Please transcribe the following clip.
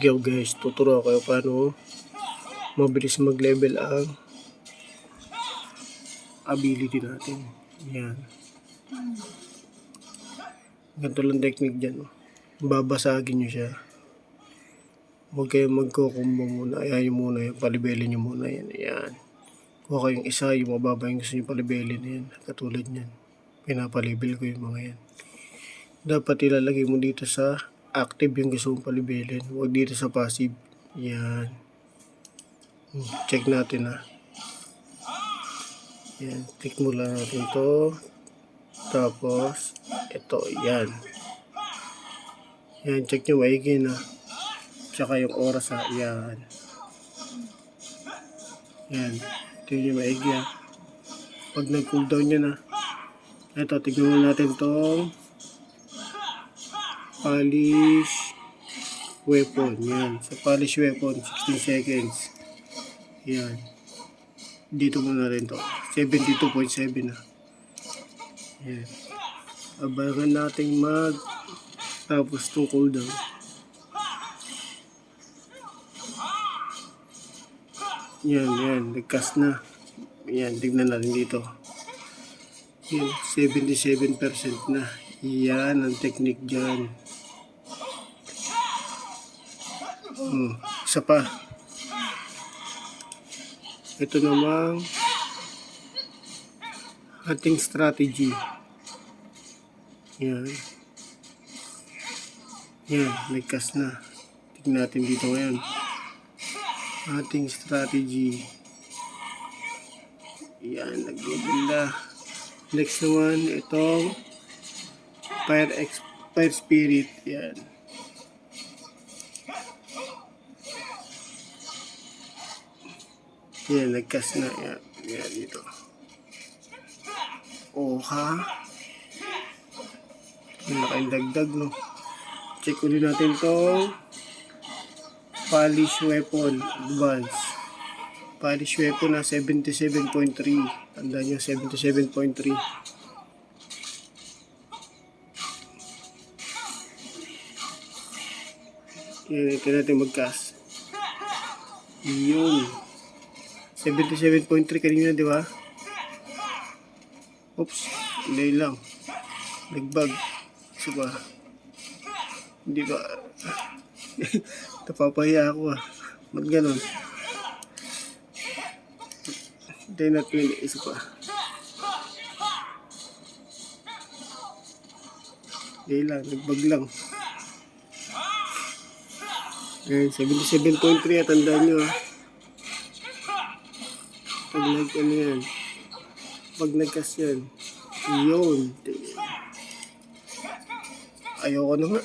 Yo guys, tuturo kayo paano mabilis mag-level ang ability natin. Yan. Ganito lang technique dyan. Babasagin nyo siya. Huwag kayong magkukumbo muna. Ayan yung muna yung palibelin nyo muna yan. Ayan. Kuha kayong isa, yung mababa yung gusto nyo palibelin yan. Katulad niyan. Pinapalibel ko yung mga yan. Dapat ilalagay mo dito sa active yung gusto mong palibelin. Huwag dito sa passive. Yan. Check natin ha. Yan. Click mo lang natin to. Tapos, ito. Yan. Yan. Check nyo maigi na. Tsaka yung oras ha. Yan. Yan. Tingnan nyo maigi ha. Pag nag-cooldown nyo na. Ito, tignan natin tong polish weapon. Yan. Sa polish weapon, 16 seconds. Yan. Dito muna rin to. 72.7 na. Yan. Abangan natin mag tapos tong cooldown. Yan, yan. Nagcast na. Yan, tignan natin dito. Yan, 77% na. Yan ang technique dyan. Hmm, isa pa. Ito namang ating strategy. Yan. Yan, nagkas na. Tignan natin dito ngayon. Ating strategy. Yan, nagbibila. Next naman, itong Fire, ex, fire Spirit. Yan. Yan, nagkas na. Yan, yan dito. Oha. Yan, nakaindagdag, no? Check ulit natin tong polish weapon advance. Polish weapon na 77.3. Tandaan nyo, 77.3. Ito natin mag-cast. Yun. 77.3 kanina, di ba? Oops. Hindi lang. Nagbag. Isa ba? Hindi ba? Napapahiya ako ah. Ba't ganun? Hindi natin isa pa. Hindi lang. Nagbag lang. Ayan, 77.3 at tandaan nyo ah. Pag nag, ano yan. Pag nagkas yan. Yun. Ayoko na nga.